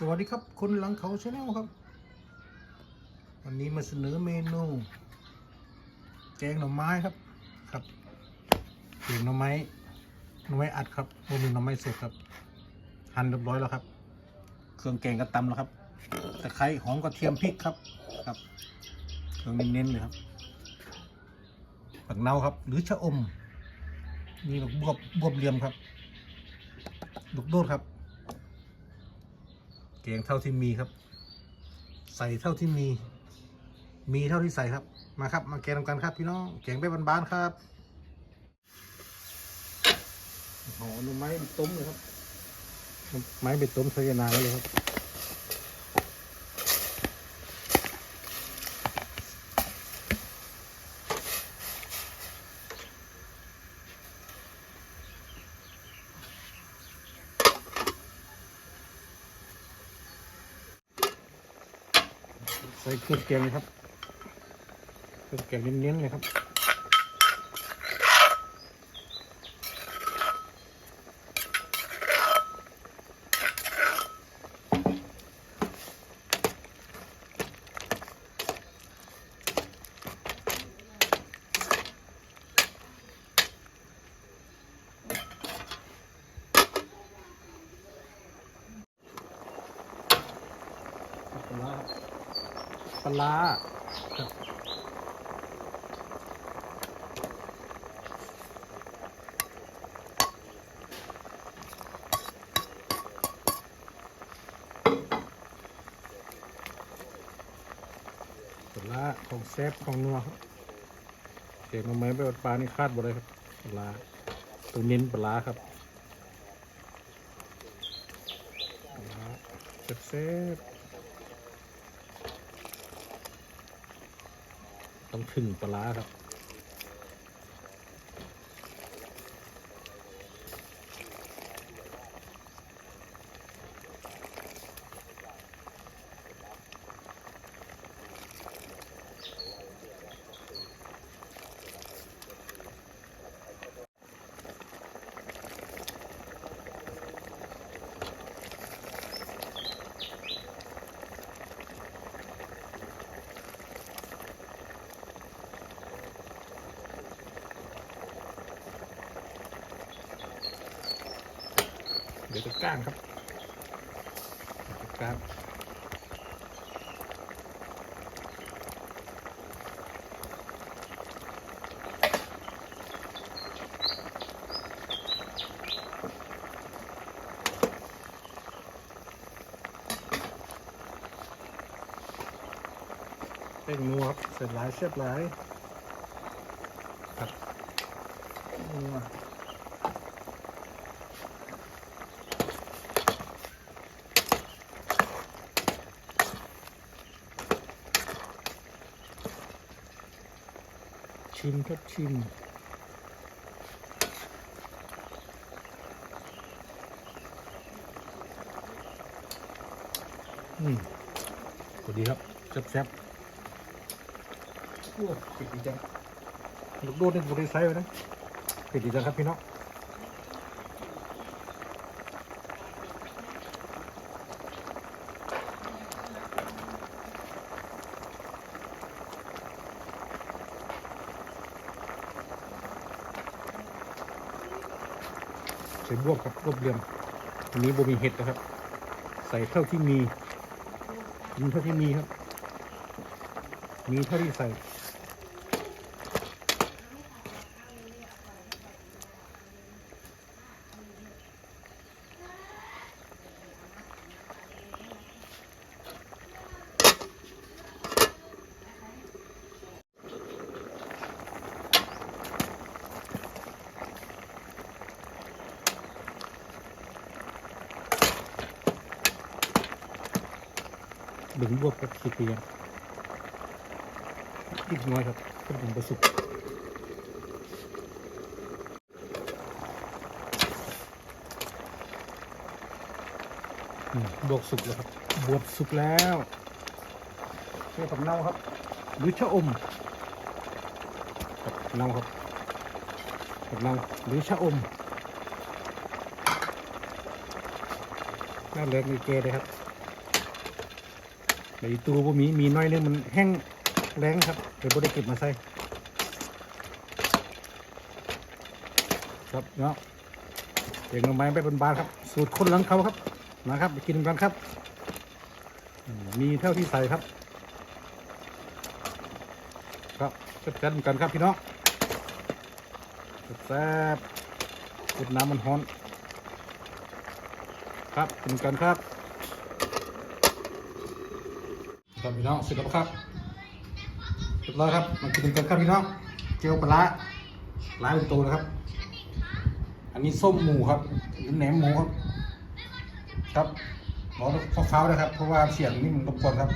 สวัสดีครับ คนหลังเขาชาแนลครับ วันนี้มาเสนอเมนูแกงหน่อไม้ครับครับแกงหน่อไม้หน่อไม้อัดครับโมมีหน่อไม้สดครับ หั่นเรียบร้อยแล้วครับ เครื่องแกงก็ตำแล้วครับตะไคร้หอมกระเทียมพริกครับครับเครื่องเน้นๆเลยครับผักเน่าครับ หรือชะอมนี่บวบบวบเหลี่ยมครับลูกโดดครับ กงเท่าที่มีครับ ใส่เท่าที่มี มีเท่าที่ใส่ครับ มาครับ มาแกงกันครับพี่น้องแกงไปบานๆครับหอหน่อไม้ต้มเลยครับหน่อไม้ไปต้มใส่นานเลยครับ ใส่เครื่องแกงเลยครับเครื่องแกงเน้นๆเลยครับ ลาร้าครับปลาของแซ่บของนัวครับเด็กมาไหมไปวัดปลานี่คาดบ่ได้ครับปลาตัวเน้นปลาครับปลาร้าแซ่บ ต้องขึงปลาร้าครับ ดี๋ยวจะก้างครับก้างเต้งนัวครับเสร็จหลายเสร็จหลายครับนัว ชิมครับชิมอืมสวัสดีครับแซ่บๆโอ้ปิดดีจังลูกโดดนี่บริไซส์ไว้นะปิดดีจังครับพี่น้อง ใส่บวบครับบวบเหลี่ยมอันนี้บ่มีเห็ดนะครับ ใส่เท่าที่มีกินเท่าที่มีครับ มีเท่าที่ใส่ ดึงบวบกับขีดเตียงอีกน้อยครับเพื่อผมประสุกอืมบวกสุกแล้วครับ บวบสุกแล้วเชื่อกับเน่าครับหรือชะอมกับเน่าครับกับเน่าหรือชะอมน่าเลิกมีเกเลยครับ ใบตูบ่มีมีน้อยนึงมันแห้งแรงครับเดี๋ยวบ่ได้เก็บมาใส่ครับเนาะเก่งลงไม้ไปบนบานครับ สูตรคนหลังเขาครับนะครับไปกินกันครับ มีเท่าที่ใส่ครับ ครับจัดกันกันครับพี่น้องแซ่บกดน้ำมันฮ้อน ครับกินกันครับ ครับพี่น้องเสร็จแล้วครับเรียบร้อยครับมากินกันครับพี่น้องเจียวปลาร้ายเป็นตัวนะครับ อันนี้ส้มหมูครับหรือแหนมหมูครับ ครับบอกฟ้าวนะครับ เพราะว่าเสียงนี่มันรบกวนครับ